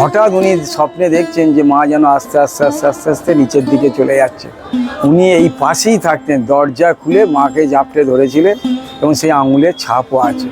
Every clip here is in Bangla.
হঠাৎ উনি স্বপ্নে দেখছেন যে মা যেন আস্তে আস্তে আস্তে আস্তে আস্তে নিচের দিকে চলে যাচ্ছে। উনি এই পাশেই থাকতেন, দরজা খুলে মাকে জাপটে ধরেছিলেন এবং সেই আঙুলের ছাপও আছে।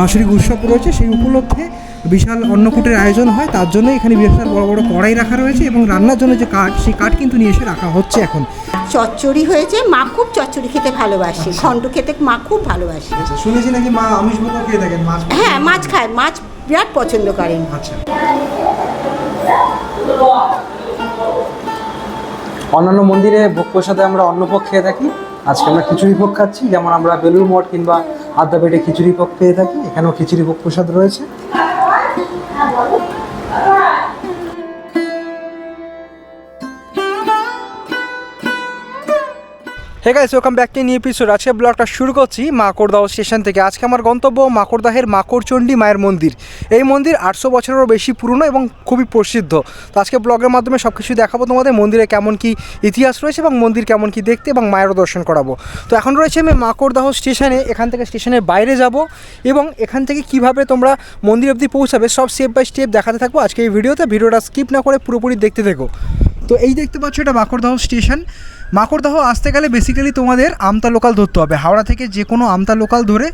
বাৎসরিক উৎসব রয়েছে সেই উপলক্ষে বিশাল অন্নকূটের আয়োজন হয়। তার জন্য এখানে বিশাল বড় বড় কড়াই রাখা রয়েছে এবং রান্নার জন্য যে কাঠ সেই কাঠ কিন্তু নিয়ে এসে রাখা হচ্ছে এখন। চচ্চড়ি হয়েছে মা খুব চচ্চড়ি খেতে ভালোবাসে। খণ্ড খেতে মা খুব ভালোবাসে। শুনেছি নাকি মা আমিষ মতো খেয়ে থাকেন? মাছ হ্যাঁ মাছ খায় মাছ বিরাট পছন্দ করেন। আচ্ছা। অন্যান্য মন্দিরে ভোগ প্রসাদে আমরা অন্নভোগ খেয়ে থাকি। আজকে আমরা খিচুড়ি ভোগ খাচ্ছি যেমন আমরা বেলুর মঠ কিংবা আদ্যাপেটে খিচুড়ি ভোগ পেয়ে থাকি। এখানেও খিচুড়ি ভোগ প্রসাদ রয়েছে। Hey guys welcome back to new episode আজকে ব্লগটা শুরু করছি মাকড়দাহ স্টেশন থেকে। আজকে আমার গন্তব্য মাকড়দাহের মাকড়চণ্ডী মায়ের মন্দির। এই মন্দির আটশো বছরেরও বেশি পুরনো এবং খুবই প্রসিদ্ধ। তো আজকে ব্লগের মাধ্যমে সব কিছু দেখাবো তোমাদের, মন্দিরে কেমন কি ইতিহাস রয়েছে এবং মন্দির কেমন কি দেখতে এবং মায়েরও দর্শন করাবো। তো এখন রয়েছে আমি মাকড়দাহ স্টেশনে, এখান থেকে স্টেশনের বাইরে যাব এবং এখান থেকে কীভাবে তোমরা মন্দির অবধি পৌঁছাবে সব স্টেপ বাই স্টেপ দেখাতে থাকব আজকে এই ভিডিওতে। ভিডিওটা স্কিপ না করে পুরোপুরি দেখতে থেকো। তো এই দেখতে পাচ্ছ এটা মাকড়দাহ স্টেশন। মাকড়দাহ আসতে গেলে বেসিক্যালি তোমাদের আমতা লোকাল ধরতে হবে। হাওড়া থেকে যে কোনো আমতা লোকাল ধরে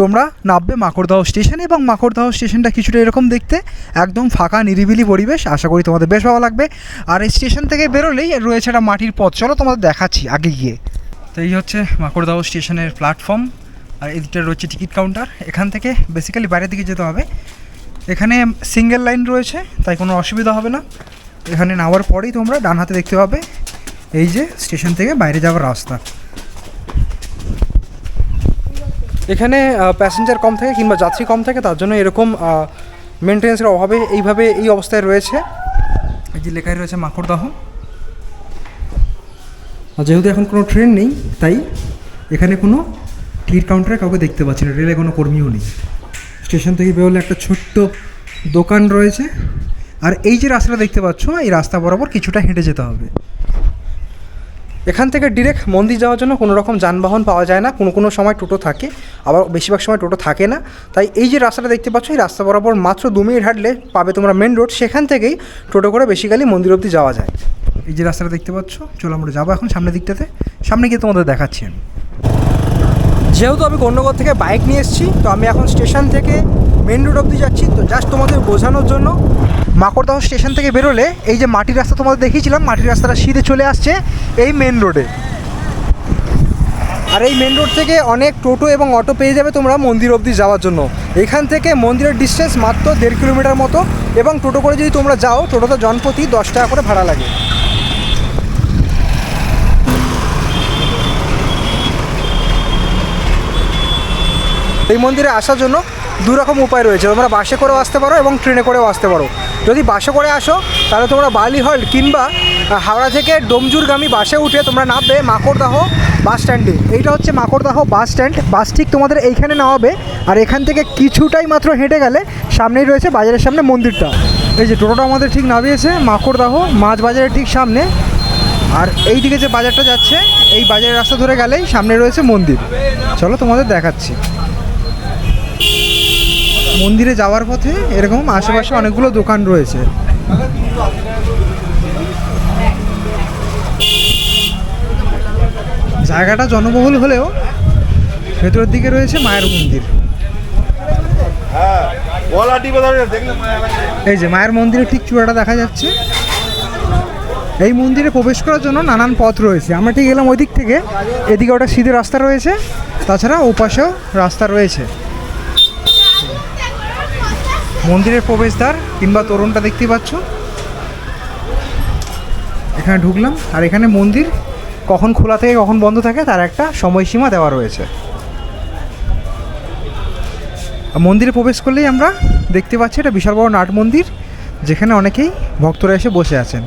তোমরা নামবে মাকড়দাহ স্টেশন এবং মাকড়দাহ স্টেশনটা কিছুটা এরকম দেখতে, একদম ফাঁকা নিরিবিলি পরিবেশ। আশা করি তোমাদের বেশ ভালো লাগবে। আর এই স্টেশন থেকে বেরোলেই রয়েছে একটা মাটির পথ। চলো তোমাদের দেখাচ্ছি আগে গিয়ে। তো এই হচ্ছে মাকড়দাহ স্টেশনের প্ল্যাটফর্ম আর এদিকটা রয়েছে টিকিট কাউন্টার এখান থেকে বেসিক্যালি বাইরের দিকে যেতে হবে। এখানে সিঙ্গেল লাইন রয়েছে, তাই কোনো অসুবিধা হবে না। এখানে নামার পরেই তোমরা ডান হাতে দেখতে পাবে এই যে স্টেশন থেকে বাইরে যাওয়ার রাস্তা। এখানে প্যাসেঞ্জার কম থাকে কিংবা যাত্রী কম থাকে, তার জন্য এরকম মেনটেন্সের অভাবে এইভাবে এই অবস্থায় রয়েছে। এই যে লেখায় রয়েছে মাকড়দাহ। যেহেতু এখন কোনো ট্রেন নেই, তাই এখানে কোনো টিকিট কাউন্টারে কাউকে দেখতে পাচ্ছি না রেলে কোনো কর্মীও নেই। স্টেশন থেকে বেরোলে একটা ছোট্ট দোকান রয়েছে। আর এই যে রাস্তাটা দেখতে পাচ্ছ, এই রাস্তা বরাবর কিছুটা হেঁটে যেতে হবে। এখান থেকে ডিরেক্ট মন্দির যাওয়ার জন্য কোনো রকম যানবাহন পাওয়া যায় না। কোনো কোনো সময় টোটো থাকে, আবার বেশিরভাগ সময় টোটো থাকে না। তাই এই যে রাস্তাটা দেখতে পাচ্ছ, এই রাস্তা বরাবর মাত্র দু মিনিট হাঁটলে পাবে তোমরা মেন রোড সেখান থেকেই টোটো করে বেসিক্যালি মন্দির অবধি যাওয়া যায়। এই যে রাস্তাটা দেখতে পাচ্ছ, চলো আমরা যাব এখন সামনের দিকটাতে। সামনে গিয়ে তোমাদের দেখাচ্ছি যেহেতু আমি গণ্যগর থেকে বাইক নিয়ে এসেছি, তো আমি এখন স্টেশন থেকে মেন রোড অবধি যাচ্ছি, তো জাস্ট তোমাদের বোঝানোর জন্য মাকড়দাহ স্টেশন থেকে বেরোলে এই যে মাটির রাস্তা তোমাদের দেখিয়েছিলাম, মাটির রাস্তাটা সিধে চলে আসছে এই মেন রোডে আর এই মেন রোড থেকে অনেক টোটো এবং অটো পেয়ে যাবে তোমরা মন্দির অবধি যাওয়ার জন্য। এখান থেকে মন্দিরের ডিস্টেন্স মাত্র দেড় কিলোমিটার মতো এবং টোটো করে যদি তোমরা যাও, টোটোতে জনপ্রতি দশ টাকা করে ভাড়া লাগে। এই মন্দিরে আসার জন্য দু রকম উপায় রয়েছে। তোমরা বাসে করেও আসতে পারো এবং ট্রেনে করেও আসতে পারো। যদি বাসে করে আসো, তাহলে তোমরা বালি হল্ট কিংবা হাওড়া থেকে ডোমজুরগামী বাসে উঠে তোমরা নামবে মাকড়দাহ বাস স্ট্যান্ডে। এইটা হচ্ছে মাকড়দাহ বাস স্ট্যান্ড। বাস ঠিক তোমাদের এইখানে নামাবে। আর এখান থেকে কিছুটাই মাত্র হেঁটে গেলে সামনেই রয়েছে বাজারের সামনে মন্দিরটা। এই যে টোটোটা আমাদের ঠিক নামিয়েছে, মাকড়দাহ মাছ বাজারের ঠিক সামনে। আর এই দিকে যে বাজারটা যাচ্ছে, এই বাজারের রাস্তা ধরে গেলেই সামনে রয়েছে মন্দির। চলো তোমাদের দেখাচ্ছি। মন্দিরে যাওয়ার পথে এরকম আশেপাশে অনেকগুলো দোকান রয়েছে। জায়গাটা জনবহুল হলেও ভেতরের দিকে রয়েছে মায়ের মন্দির। এই যে মায়ের মন্দিরের ঠিক চূড়াটা দেখা যাচ্ছে। এই মন্দিরে প্রবেশ করার জন্য নানান পথ রয়েছে। আমরা ঠিক গেলাম ওই দিক থেকে। এদিকে ওটা সিধে রাস্তা রয়েছে। তাছাড়া ওপাশেও রাস্তা রয়েছে। মন্দিরের প্রবেশদ্বার কিংবা তোরণটা দেখতে পাচ্ছ। এখানে ঢুকলাম, আর এখানে মন্দির কখন খোলা থেকে, কখন বন্ধ থাকে, তার একটা সময়সীমা দেওয়া রয়েছে। মন্দিরে প্রবেশ করলেই আমরা দেখতে পাচ্ছি এটা বিশাল বড় নাট মন্দির, যেখানে অনেকেই ভক্তরা এসে বসে আছেন।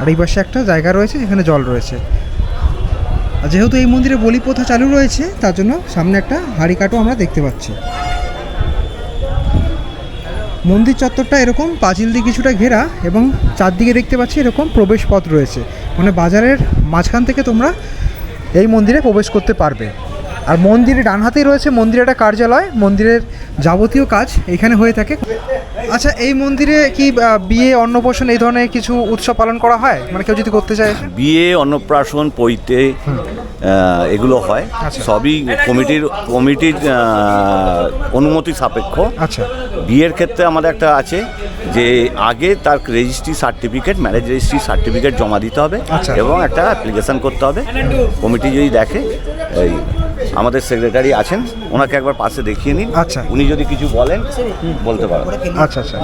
আর এই পাশে একটা জায়গা রয়েছে, যেখানে জল রয়েছে। যেহেতু এই মন্দিরে বলি প্রথা চালু রয়েছে, তার জন্য সামনে একটা হাড়ি কাঠও আমরা দেখতে পাচ্ছি। মন্দির চত্বরটা এরকম, পাঁচিল দিয়ে কিছুটা ঘেরা এবং চারদিকে দেখতে পাচ্ছি এরকম প্রবেশ পথ রয়েছে। মানে বাজারের মাঝখান থেকে তোমরা এই মন্দিরে প্রবেশ করতে পারবে। আর মন্দিরের ডান হাতেই রয়েছে মন্দিরে একটা কার্যালয় মন্দিরের যাবতীয় কাজ এখানে হয়ে থাকে। আচ্ছা এই মন্দিরে কি বিয়ে অন্নপ্রাশন এই ধরনের কিছু উৎসব পালন করা হয়? মানে কেউ যদি করতে চায়? বিয়ে অন্নপ্রাশন পৈতে এগুলো হয়। আচ্ছা। সবই কমিটির কমিটির অনুমতি সাপেক্ষ। আচ্ছা। বিয়ের ক্ষেত্রে আমাদের একটা আছে যে আগে তার registry certificate marriage registry certificate জমা দিতে হবে আচ্ছা। এবং একটা অ্যাপ্লিকেশন করতে হবে। কমিটি যদি দেখে এই আমাদের সেক্রেটারি আছেন ওনাকে একবার পাশে দেখিয়ে নিন। আচ্ছা। উনি যদি কিছু বলেন বলতে পারেন আচ্ছা আচ্ছা।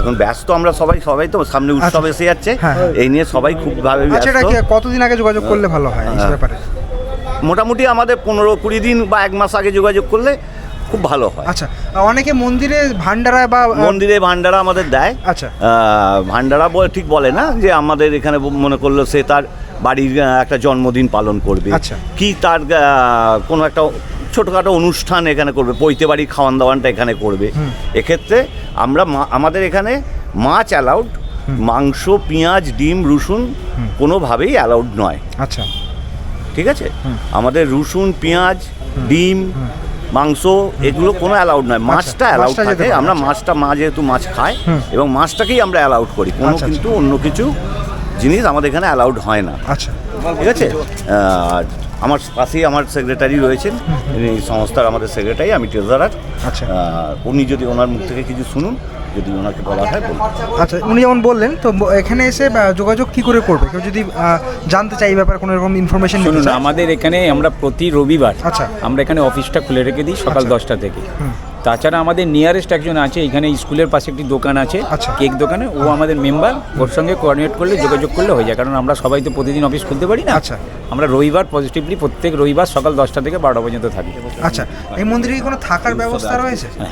এখন ব্যস্ত আমরা সবাই সবাই তো সামনে উৎসব এসে যাচ্ছে। হ্যাঁ, হ্যাঁ। এই নিয়ে সবাই খুব ভাবে আচ্ছা কতদিন আগে যোগাযোগ করলে ভালো হয় এই। ব্যাপারে? মোটামুটি আমাদের পনেরো কুড়ি দিন বা এক মাস আগে যোগাযোগ করলে খুব ভালো হয়। আচ্ছা অনেকে মন্দিরে ভান্ডারা বা মন্দিরে ভান্ডারা আমাদের দেয়। আচ্ছা। ভান্ডারা বলে ঠিক বলে না যে আমাদের এখানে মনে করল সে তার বাড়ির একটা জন্মদিন পালন করবে। আচ্ছা। কি তার কোনো একটা ছোটোখাটো অনুষ্ঠান এখানে করবে পৈতে বাড়ির খাওয়ান দাওয়ানটা এখানে করবে। এক্ষেত্রে আমরা আমাদের এখানে মাছ অ্যালাউড মাংস পেঁয়াজ ডিম রসুন কোনোভাবেই অ্যালাউড নয়। আচ্ছা। ঠিক আছে? আমাদের রসুন পেঁয়াজ ডিম মাংস এগুলো কোনো অ্যালাউড নয়। মাছটা অ্যালাউড আচ্ছা, থাকে আমরা আচ্ছা। মাছটা মা যেহেতু মাছ খায় এবং মাছটাকেই আমরা অ্যালাউড করি। কোনো আচ্ছা, কিন্তু অন্য কিছু জিনিস আমাদের এখানে অ্যালাউড হয় না। আচ্ছা। ঠিক আছে? আর আমার পাশেই আমার সেক্রেটারি রয়েছেন ইনি সংস্থার আমাদের সেক্রেটারি আমি ট্রেজারার আচ্ছা। উনি যদি ওনার মুখ থেকে কিছু শুনুন যদি ওনাকে বলা হয় বলুন। আচ্ছা উনি যেমন বললেন তো এখানে এসে যোগাযোগ কি করে করবে? কেউ যদি জানতে চাই এই ব্যাপারে কোনো রকম ইনফরমেশন শুনুন আমাদের এখানে আমরা প্রতি রবিবার আচ্ছা। আমরা এখানে অফিসটা খুলে রেখে দিই সকাল আচ্ছা। দশটা থেকে। তাছাড়া আমাদের নিয়ারেস্ট একজন আছে এখানে স্কুলের পাশে একটি দোকান আছে আচ্ছা। কেক দোকানে ও আমাদের মেম্বার ওর সঙ্গে কোঅর্ডিনেট করলে যোগাযোগ করলে হয়ে যায়। কারণ আমরা সবাই তো প্রতিদিন অফিস খুলতে পারি না। আচ্ছা। আমরা রবিবার পজিটিভলি প্রত্যেক রবিবার সকাল দশটা থেকে বারোটা পর্যন্ত থাকি। আচ্ছা। এই মন্দিরে কোনো থাকার ব্যবস্থা রয়েছে? হ্যাঁ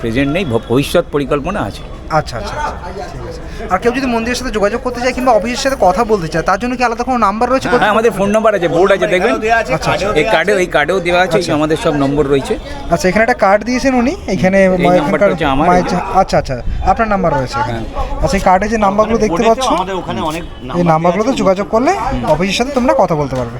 প্রেজেন্ট নেই ভ- ভবিষ্যৎ পরিকল্পনা আছে। আচ্ছা আচ্ছা আচ্ছা, ঠিক আছে আর কেউ যদি মন্দিরের সাথে যোগাযোগ করতে চায় কিংবা অফিসের সাথে কথা বলতে চায় তার জন্য কি আলাদা কোনো নাম্বার রয়েছে হ্যাঁ আমাদের ফোন নাম্বার আছে বোর্ড আছে দেখবেন? আচ্ছা, আচ্ছা। এই কার্ডে এই কার্ডেও দেওয়া আছে এই আমাদের সব নম্বর রয়েছে। আচ্ছা এখানে একটা কার্ড দিয়েছেন উনি এখানে। আচ্ছা আচ্ছা আপনার নাম্বার রয়েছে এখানে। আচ্ছা এই কার্ডে যে নাম্বারগুলো দেখতে পাচ্ছ আমাদের ওখানে অনেক এই নাম্বারগুলোতে যোগাযোগ করলে অফিসের সাথে তোমরা কথা বলতে পারবে।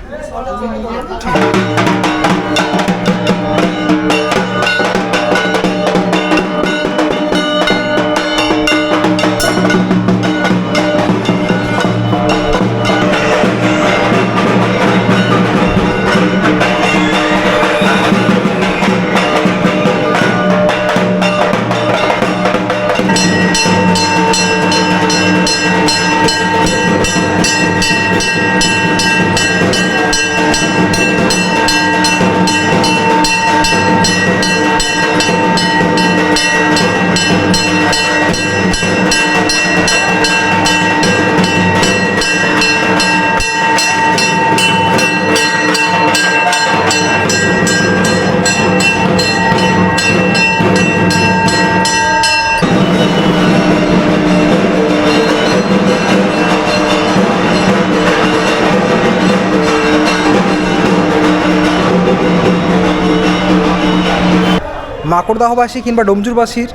মাকড়দাহবাসী কিংবা ডোমজুরবাসীর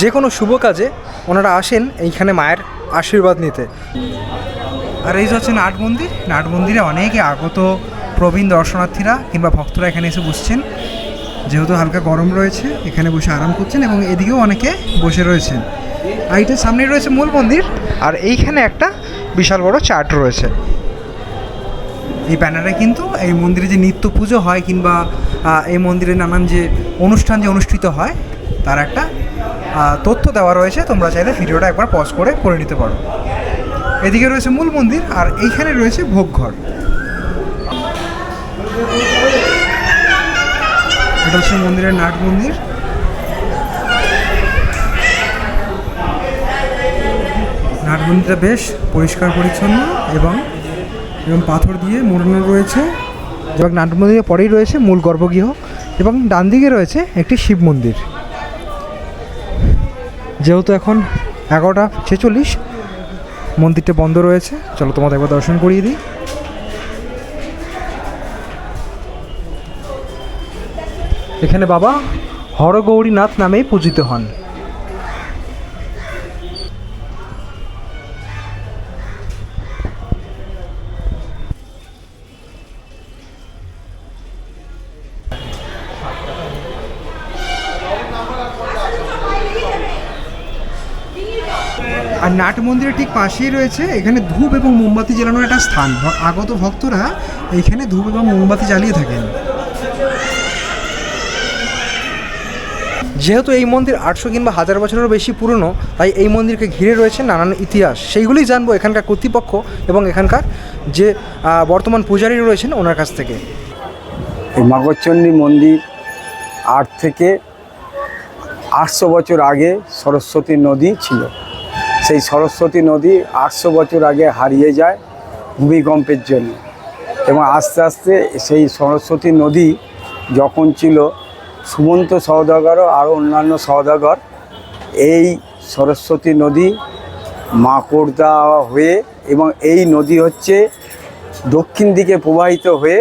যে কোনো শুভ কাজে ওনারা আসেন এইখানে মায়ের আশীর্বাদ নিতে। আর এই হচ্ছে নাট মন্দির, নাট মন্দিরে অনেকে আগত প্রবীণ দর্শনার্থীরা কিংবা ভক্তরা এখানে এসে বসছেন। যেহেতু হালকা গরম রয়েছে, এখানে বসে আরাম করছেন এবং এদিকেও অনেকে বসে রয়েছেন। আর এটার সামনে রয়েছে মূল মন্দির, আর এইখানে একটা বিশাল বড় চার্ট রয়েছে। এই ব্যানারে কিন্তু এই মন্দিরে যে নিত্য পুজো হয় কিংবা এই মন্দিরে নানান যে অনুষ্ঠান যে অনুষ্ঠিত হয়, তার একটা তথ্য দেওয়া রয়েছে। তোমরা চাইলে ভিডিওটা একবার পজ করে করে নিতে পারো। এদিকে রয়েছে মূল মন্দির, আর এইখানে রয়েছে ভোগঘর। এটা হচ্ছে মন্দিরের নাট মন্দির। নাট মন্দিরটা বেশ পরিষ্কার পরিচ্ছন্ন এবং এবং পাথর দিয়ে মোড়ানো রয়েছে। এবং নাট মন্দিরের পরেই রয়েছে মূল গর্ভগৃহ এবং ডান দিকে রয়েছে একটি শিব মন্দির। যেহেতু এখন এগারোটা ছেচল্লিশ, মন্দিরটা বন্ধ রয়েছে। চলো তোমাদের একবার দর্শন করিয়ে দিই। এখানে বাবা হরগৌরীনাথ নামেই পূজিত হন। মন্দিরের ঠিক পাশেই রয়েছে, এখানে ধূপ এবং মোমবাতি জ্বালানোর একটা স্থান। আগত ভক্তরা এখানে ধূপ এবং মোমবাতি জ্বালিয়ে থাকেন। যেহেতু এই মন্দির আটশো কিংবা হাজার বছরেরও বেশি পুরনো, তাই এই মন্দিরকে ঘিরে রয়েছে নানান ইতিহাস। সেইগুলোই জানব এখানকার কর্তৃপক্ষ এবং এখানকার যে বর্তমান পূজারী রয়েছেন ওনার কাছ থেকে। এই মন্দির আট থেকে আটশো বছর আগে সরস্বতী নদী ছিল। সেই সরস্বতী নদী আটশো বছর আগে হারিয়ে যায় ভূমিকম্পের জন্য। এবং আস্তে আস্তে সেই সরস্বতী নদী যখন ছিল, সুমন্ত সওদাগর আরও অন্যান্য সওদাগর এই সরস্বতী নদী মাকড়দা হয়ে এবং এই নদী হচ্ছে দক্ষিণ দিকে প্রবাহিত হয়ে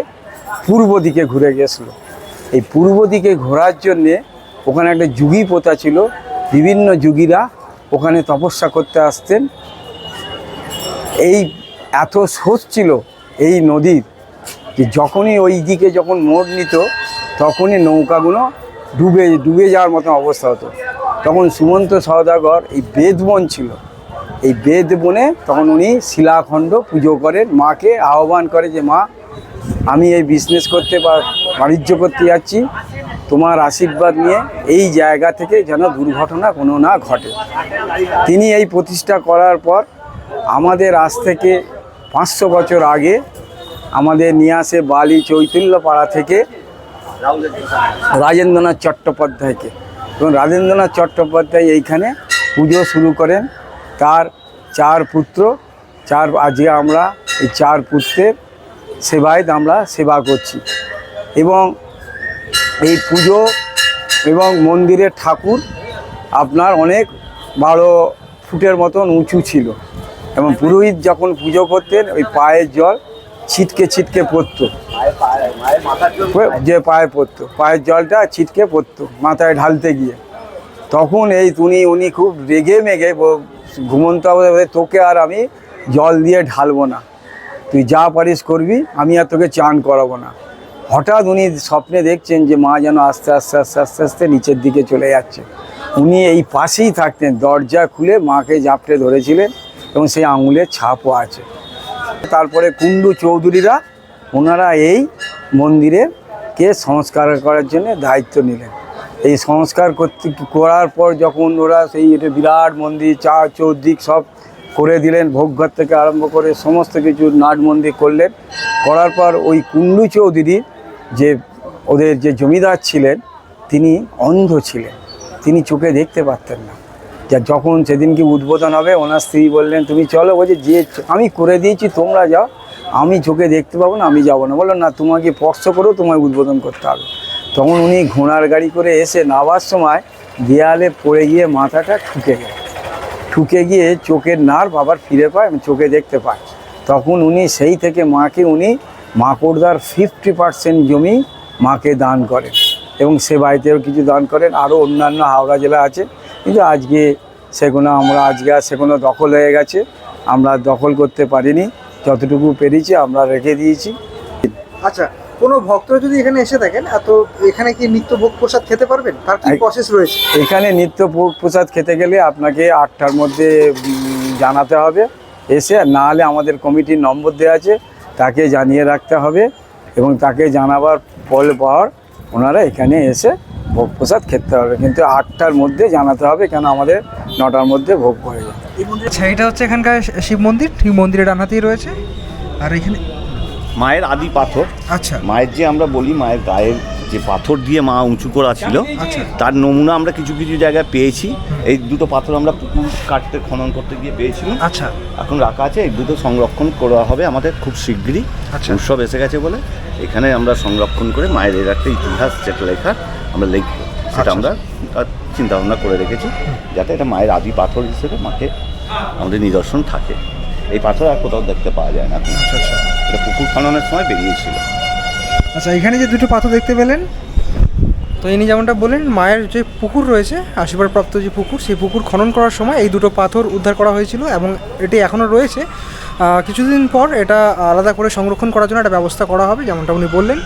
পূর্ব দিকে ঘুরে গেছিল। এই পূর্ব দিকে ঘোরার জন্যে ওখানে একটা যুগী পোতা ছিল, বিভিন্ন যুগীরা ওখানে তপস্যা করতে আসতেন। এই এত স্রোত ছিল এই নদীর যে যখনই ওই দিকে যখন মোড় নিত, তখনই নৌকাগুলো ডুবে ডুবে যাওয়ার মতো অবস্থা হতো। তখন সুমন্ত সওদাগর এই বেদবন ছিল। এই বেদবনে তখন উনি শিলাখণ্ড পুজো করেন। মাকে আহ্বান করে যে, মা, আমি এই বিজনেস করতে বা বাণিজ্য করতে যাচ্ছি। তোমার আশীর্বাদ নিয়ে এই জায়গা থেকে যেন দুর্ঘটনা কোনো না ঘটে। তিনি এই প্রতিষ্ঠা করার পর আমাদের আজ থেকে পাঁচশো বছর আগে আমাদের নিয়ে আসে বালি চৈতন্যপাড়া থেকে রাজেন্দ্রনাথ চট্টোপাধ্যায়কে। এবং রাজেন্দ্রনাথ চট্টোপাধ্যায় এইখানে পুজো শুরু করেন। তার চার পুত্র, চার আজকে আমরা এই চার পুত্রের সেবায় আমরা সেবা করছি। এবং এই পুজো এবং মন্দিরের ঠাকুর আপনার অনেক বারো ফুটের মতন উঁচু ছিল। এবং পুরোহিত যখন পুজো করতেন, ওই পায়ের জল ছিটকে ছিটকে পড়তো। যে পায়ে পড়তো, পায়ের জলটা ছিটকে পড়তো মাথায় ঢালতে গিয়ে। তখন এই উনি উনি খুব রেগে মেগে ঘুমন্ত তোকে আর আমি জল দিয়ে ঢালবো না। তুই যা পারিস করবি, আমি আর তোকে চান করাবো না। হঠাৎ উনি স্বপ্নে দেখছেন যে মা যেন আস্তে আস্তে আস্তে আস্তে আস্তে নিচের দিকে চলে যাচ্ছে। উনি এই পাশেই থাকতেন, দরজা খুলে মাকে জাপটে ধরেছিলেন এবং সেই আঙুলের ছাপও আছে। তারপরে কুণ্ডু চৌধুরীরা ওনারা এই মন্দিরের কে সংস্কার করার জন্য দায়িত্ব নিলেন। এই সংস্কার করতে, করার পর যখন ওরা সেই এটা বিরাট মন্দির, চা চৌদিক সব করে দিলেন ভোগঘর থেকে আরম্ভ করে সমস্ত কিছু নাট মন্দির করলেন। করার পর ওই কুণ্ডু চৌধুরী যে ওদের যে জমিদার ছিলেন, তিনি অন্ধ ছিলেন। তিনি চোখে দেখতে পারতেন না। যা যখন সেদিনকে উদ্বোধন হবে, ওনার স্ত্রী বললেন, তুমি চলো বলছে, যে আমি করে দিয়েছি, তোমরা যাও। আমি চোখে দেখতে পাবো না, আমি যাব না। বলল, না, তোমাকে স্পর্শ করেও তোমায় উদ্বোধন করতে হবে। তখন উনি ঘোড়ার গাড়ি করে এসে নামার সময় দেয়ালে পড়ে গিয়ে মাথাটা ঠুকে গেল। ঠুকে গিয়ে চোখের নার্ভ আবার ফিরে পায় চোখে দেখতে পায়। তখন উনি সেই থেকে মাকে উনি মাকড়দার ফিফটি পার্সেন্ট জমি মাকে দান করেন এবং সে বাড়িতেও কিছু দান করেন। আরও অন্যান্য হাওড়া জেলা আছে। কিন্তু আজকে সেগুলো আমরা আজকে আর সেগুলো দখল হয়ে গেছে। আমরা দখল করতে পারিনি। যতটুকু পেরেছি আমরা রেখে দিয়েছি। আচ্ছা কোনো ভক্তরা যদি এখানে এসে থাকেন এত এখানে কি নিত্য ভোগ প্রসাদ খেতে পারবেন? তার কি প্রসেস রয়েছে? এখানে নিত্য ভোগ প্রসাদ খেতে গেলে আপনাকে আটটার মধ্যে জানাতে হবে। এসে না হলে আমাদের কমিটির নম্বর দেওয়া আছে। তাকে জানিয়ে রাখতে হবে এবং তাকে জানাবার পর পর ওনারা এখানে এসে ভোগ প্রসাদ খেতে হবে। কিন্তু আটটার মধ্যে জানাতে হবে কেন আমাদের নটার মধ্যে ভোগ পড়ে যায়। আচ্ছা এটা হচ্ছে এখানকার শিব মন্দির? শিব মন্দিরের ডানাতেই রয়েছে? আর এখানে মায়ের আদি পাথর। আচ্ছা। মায়ের যে আমরা বলি মায়ের গায়ের যে পাথর দিয়ে মা উঁচু করা ছিল আচ্ছা। তার নমুনা আমরা কিছু কিছু জায়গায় পেয়েছি। এই দুটো পাথর আমরা পুকুর কাটতে খনন করতে গিয়ে পেয়েছিলাম। আচ্ছা। এখন রাখা আছে এই দুটো সংরক্ষণ করা হবে আমাদের খুব শীঘ্রই। আচ্ছা। উৎসব এসে গেছে বলে এখানে আমরা সংরক্ষণ করে মায়ের এর একটা ইতিহাস যেটা লেখা আমরা লিখব। সেটা আচ্ছা। আমরা চিন্তা ভাবনা করে রেখেছি যাতে এটা মায়ের আদি পাথর হিসেবে মাকে আমাদের নিদর্শন থাকে। এই পাথর আর কোথাও দেখতে পাওয়া যায় না। আচ্ছা আচ্ছা। এটা পুকুর খননের সময় বেরিয়েছিল। আচ্ছা এখানে যে দুটো পাথর দেখতে পেলেন? তো ইনি যেমনটা বললেন, মায়ের যে পুকুর রয়েছে, আশীর্বাদপ্রাপ্ত যে পুকুর, সেই পুকুর খনন করার সময় এই দুটো পাথর উদ্ধার করা হয়েছিল এবং এটি এখনও রয়েছে। কিছুদিন পর এটা আলাদা করে সংরক্ষণ করার জন্য একটা ব্যবস্থা করা হবে, যেমনটা উনি বললেন।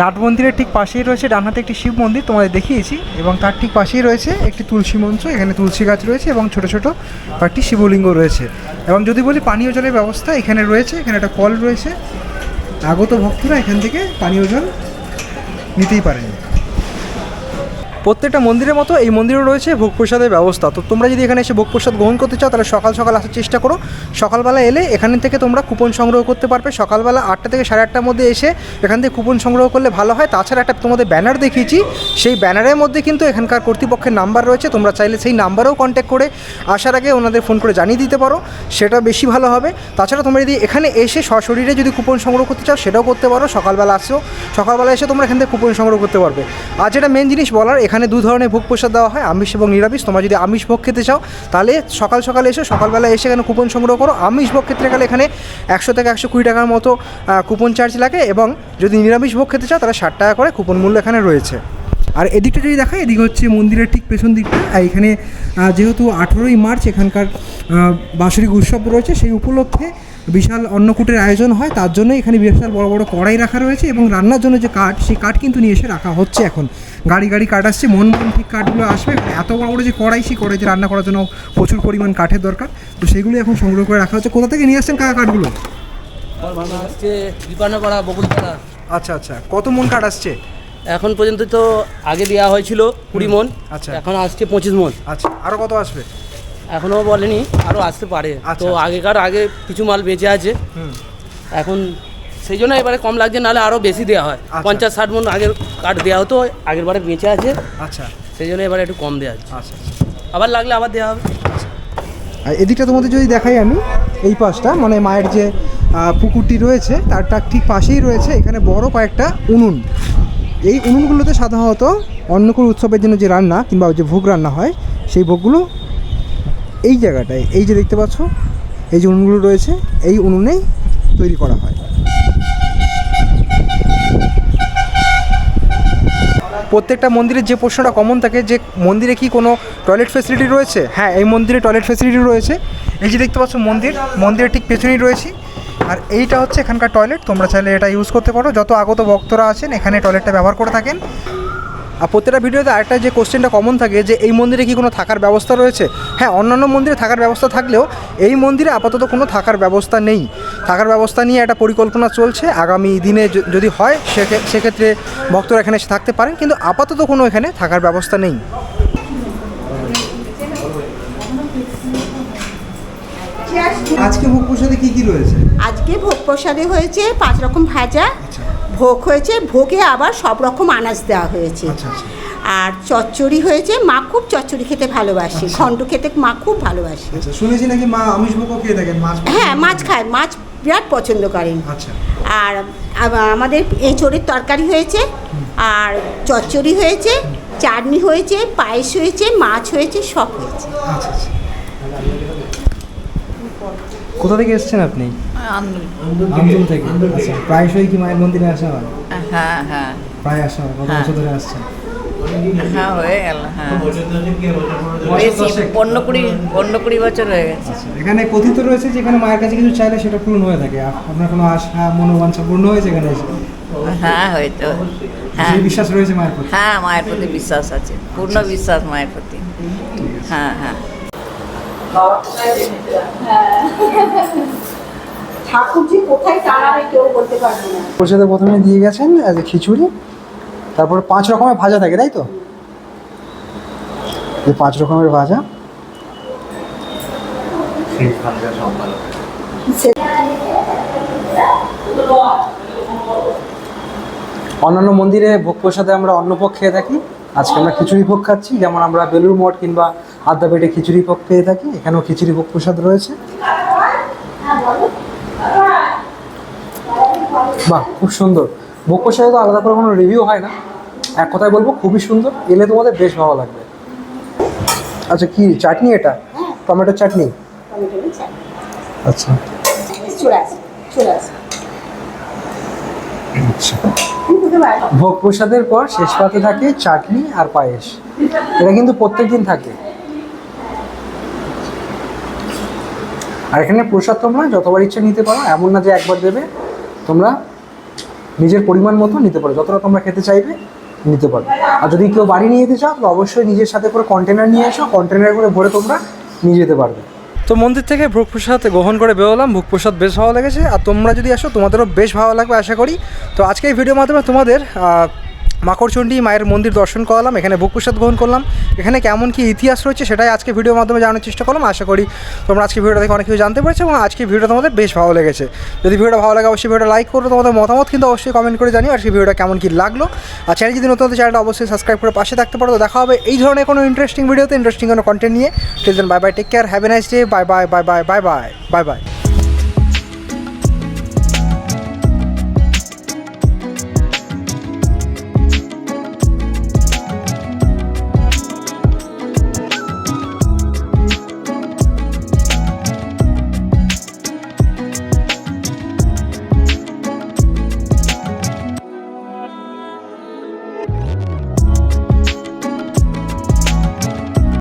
নাট মন্দিরের ঠিক পাশেই রয়েছে ডান হাতে একটি শিব মন্দির, তোমাদের দেখিয়েছি, এবং তার ঠিক পাশেই রয়েছে একটি তুলসী মঞ্চ, এখানে তুলসী গাছ রয়েছে এবং ছোট ছোট কয়েকটি শিবলিঙ্গ রয়েছে। এবং যদি বলি পানীয় জলের ব্যবস্থা, এখানে রয়েছে, এখানে একটা কল রয়েছে আগত ভক্তরা এখান থেকে পানীয় জল নিতেই পারেন। প্রত্যেকটা মন্দিরের মতো এই মন্দিরেও রয়েছে ভোগ প্রসাদের ব্যবস্থা। তো তোমরা যদি এখানে এসে ভোগ প্রসাদ গ্রহণ করতে চাও, তাহলে সকাল সকাল আসার চেষ্টা করো। সকালবেলা এলে এখান থেকে তোমরা কুপন সংগ্রহ করতে পারবে। সকালবেলা আটটা থেকে সাড়ে আটটার মধ্যে এসে এখান থেকে কুপন সংগ্রহ করলে ভালো হয়। তাছাড়া একটা তোমাদের ব্যানার দেখিয়েছি। সেই ব্যানারের মধ্যে কিন্তু এখানকার কর্তৃপক্ষের নাম্বার রয়েছে। তোমরা চাইলে সেই নাম্বারেও কন্ট্যাক্ট করে আসার আগে ওনাদের ফোন করে জানিয়ে দিতে পারো। সেটা বেশি ভালো হবে। তাছাড়া তোমরা যদি এখানে এসে সশরীরে যদি কুপন সংগ্রহ করতে চাও, সেটাও করতে পারো। সকালবেলা আসো। সকালবেলা এসে তোমরা এখান থেকে কুপন সংগ্রহ করতে পারবে। আর যেটা মেন জিনিস বলার, এখানে দু ধরনের ভোগ প্রসাদ দেওয়া হয়, আমিষ এবং নিরামিষ। তোমরা যদি আমিষ ভোগ খেতে চাও, তাহলে সকাল সকাল এসে সকালবেলা এসে এখানে কুপন সংগ্রহ করো। আমিষ ভোগ ক্ষেত্রে গেলে এখানে একশো থেকে একশো কুড়ি টাকার মতো কুপন চার্জ লাগে এবং যদি নিরামিষ ভোগ খেতে চাও, তাহলে ষাট টাকা করে কুপন মূল্য এখানে রয়েছে। আর এদিকটা যদি দেখায় এদিকে হচ্ছে মন্দিরের ঠিক পেছন দিকটা। এখানে যেহেতু আঠেরোই মার্চ এখানকার বাৎসরিক উৎসব রয়েছে, সেই উপলক্ষে বিশাল অন্নকূটের আয়োজন হয় তার জন্য এখানে বিশাল বড় বড় কড়াই রাখা রয়েছে এবং রান্নার জন্য যে কাঠ সেই কাঠ কিন্তু নিয়ে এসে রাখা হচ্ছে এখন। গাড়ি গাড়ি কাঠ আসছে মন মন ঠিক কাঠগুলো আসবে। এত বড় বড় যে কড়াই সেই কড়াইতে রান্না করার জন্য প্রচুর পরিমাণ কাঠের দরকার। তো সেগুলো এখন সংগ্রহ করে রাখা হচ্ছে। কোথা থেকে নিয়ে আসছেন কাকা কাঠগুলো? বকুলপাড়া আচ্ছা আচ্ছা। কত মন কাঠ আসছে? এখন পর্যন্ত তো আগে দেওয়া হয়েছিল কুড়ি মন আচ্ছা। এখন আসছে পঁচিশ মন। আচ্ছা। আরও কত আসবে? এখনও বলেনি আরও আসতে পারে। আচ্ছা, তো আচ্ছা। আগেকার আগে কিছু মাল বেঁচে আছে। হুম। এখন সেই জন্য এবারে কম লাগছে নাহলে আরও বেশি দেওয়া হয়। আচ্ছা। পঞ্চাশ ষাট মন আগের কাঠ দেওয়া হতো আগের বারে বেঁচে আছে। আচ্ছা। সেই জন্য এবারে একটু কম দেওয়া আছে আচ্ছা আবার লাগলে আবার দেওয়া হবে। আর এদিকটা তোমাদের যদি দেখাই আমি এই পাশটা মানে মায়ের যে পুকুরটি রয়েছে তার ঠিক পাশেই রয়েছে এখানে বড় কয়েকটা উনুন। এই উনুনগুলোতে সাধারণত অন্নকূট উৎসবের জন্য যে রান্না কিংবা যে ভোগ রান্না হয় সেই ভোগগুলো এই জায়গাটায়, এই যে দেখতে পাচ্ছ, এই যে উনুনগুলো রয়েছে, এই উনুনেই তৈরি করা হয়। প্রত্যেকটা মন্দিরের যে প্রশ্নটা কমন থাকে, যে মন্দিরে কি কোনো টয়লেট ফেসিলিটি রয়েছে? হ্যাঁ এই মন্দিরে টয়লেট ফেসিলিটি রয়েছে। এই যে দেখতে পাচ্ছ মন্দির, মন্দিরের ঠিক পেছনেই রয়েছি। আর এইটা হচ্ছে এখানকার টয়লেট তোমরা চাইলে এটা ইউজ করতে পারো। যত আগত ভক্তরা আছেন, এখানে টয়লেটটা ব্যবহার করে থাকেন। আর প্রত্যেকটা ভিডিওতে আরেকটা যে কোশ্চেনটা কমন থাকে যে এই মন্দিরে কি কোনো থাকার ব্যবস্থা রয়েছে? হ্যাঁ অন্যান্য মন্দিরে থাকার ব্যবস্থা থাকলেও এই মন্দিরে আপাতত কোনো থাকার ব্যবস্থা নেই। থাকার ব্যবস্থা নিয়ে একটা পরিকল্পনা চলছে। আগামী দিনে যদি হয় সেক্ষে- সেক্ষেত্রে ভক্তরা এখানে এসে থাকতে পারেন কিন্তু আপাতত কোনো এখানে থাকার ব্যবস্থা নেই। আজকে ভোগ প্রসাদে কী কী রয়েছে? আজকে ভোগ প্রসাদে হয়েছে পাঁচ রকম ভাজা ভোগ হয়েছে ভোগে আবার সব রকম আনাজ দেওয়া হয়েছে। আচ্ছা আচ্ছা। আর চচ্চড়ি হয়েছে মা খুব চচ্চড়ি খেতে ভালোবাসে খণ্ড খেতে মা খুব ভালোবাসে। আচ্ছা শুনেছি নাকি মা আমিষ খেয়ে থাকেন মাছ হ্যাঁ মাছ খায় মাছ বিরাট পছন্দ করেন। আচ্ছা। আর আমাদের এঁচড়ের তরকারি হয়েছে আর চচ্চড়ি হয়েছে চাটনি হয়েছে পায়েস হয়েছে মাছ হয়েছে সব হয়েছে। আচ্ছা আচ্ছা। কোথা থেকে এসেছেন আপনি? আমতুল থেকে? আচ্ছা প্রায়শই কি মায়ের মন্দিরে আসা হয়? হ্যাঁ হ্যাঁ। প্রায় আসা হয় কত হ্যাঁ। বছর ধরে আসছেন? হ্যাঁ হয়ে গেল হ্যাঁ। পনেরো কুড়ি পনেরো কুড়ি বছর হয়ে গেছে। আচ্ছা এখানে কথিত রয়েছে যে এখানে মায়ের কাছে কিছু চাইলে সেটা পূর্ণ হয়ে থাকে। আপ- আপনার কোনো আশা মনোবাঞ্ছা পূর্ণ হয়েছে এখানে এসে? হ্যাঁ হয়তো। হ্যাঁ। বিশ্বাস রয়েছে মায়ের প্রতি? হ্যাঁ মায়ের প্রতি বিশ্বাস আছে। পূর্ণ বিশ্বাস মায়ের প্রতি। হ্যাঁ হ্যাঁ। ঠাকুরজি প্রসাদে প্রথমে দিয়ে গেছেন খিচুড়ি, তারপরে পাঁচ রকমের ভাজা থাকে, তাই তো? এই পাঁচ রকমের ভাজা। অন্যান্য মন্দিরে ভোগ প্রসাদে আমরা অন্নভোগ খেয়ে থাকি। আজকে আমরা খিচুড়ি ভোগ খাচ্ছি, যেমন আমরা বেলুর মঠ কিংবা আদ্যাপেটে খিচুড়ি ভোগ পেয়ে থাকি এখানেও খিচুড়ি ভোগ প্রসাদ রয়েছে। বাহ খুব সুন্দর। ভোগ প্রসাদে তো আলাদা করে কোনো রিভিউ হয় না। এক কথায় বলব খুবই সুন্দর। এলে তোমাদের বেশ ভালো লাগবে। আচ্ছা কি চাটনি এটা? টমেটো চাটনি? টমেটোর চাটনি। আচ্ছা। আচ্ছা। ভোগ প্রসাদের পর শেষ পাতে থাকে চাটনি আর পায়েস। এটা কিন্তু প্রত্যেকদিন থাকে। আর এখানে প্রসাদ তোমরা যতবার ইচ্ছে নিতে পারো, এমন না যে একবার দেবে, তোমরা নিজের পরিমাণ মতো নিতে পারো। যতটা তোমরা খেতে চাইবে, নিতে পারো আর যদি কেউ বাড়ি নিয়ে যেতে চাও, তো অবশ্যই নিজের সাথে করে কন্টেনার নিয়ে এসো। কন্টেনার করে ভরে তোমরা নিয়ে যেতে পারবে। তো মন্দির থেকে ভোগ প্রসাদ গ্রহণ করে বেরোলাম। ভোগ প্রসাদ বেশ ভালো লেগেছে। আর তোমরা যদি আসো, তোমাদেরও বেশ ভালো লাগবে, আশা করি। তো আজকে এই ভিডিওর মাধ্যমে তোমাদের মাকড়চণ্ডী মায়ের মন্দির দর্শন করালাম, এখানে ভোগ প্রসাদ গ্রহণ করলাম। এখানে কেমন কি ইতিহাস রয়েছে সেটাই আজকে ভিডিওর মাধ্যমে জানার চেষ্টা করলাম। আশা করি তোমরা আজকে ভিডিও দেখে অনেক কিছু জানতে পেরেছ এবং আজকে ভিডিওটা তোমাদের বেশ ভালো লেগেছে। যদি ভিডিওটা ভালো লাগে অবশ্যই ভিডিওটা লাইক করো, তোমাদের মতামত কিন্তু অবশ্যই কমেন্ট করে জানিও। আজকে ভিডিওটা কেমন কি লাগল। আর চ্যানেল যদি নতুন চ্যানেলটা অবশ্যই সাবস্ক্রাইব করে পাশে থাকতে পারো। দেখা হবে এই ধরনের কোনো ইন্টারেস্টিং ভিডিওতে ইন্টারেস্টিং কোনো কন্টেন্ট নিয়ে। Till then bye bye take care have a nice day bye bye bye bye bye bye bye bye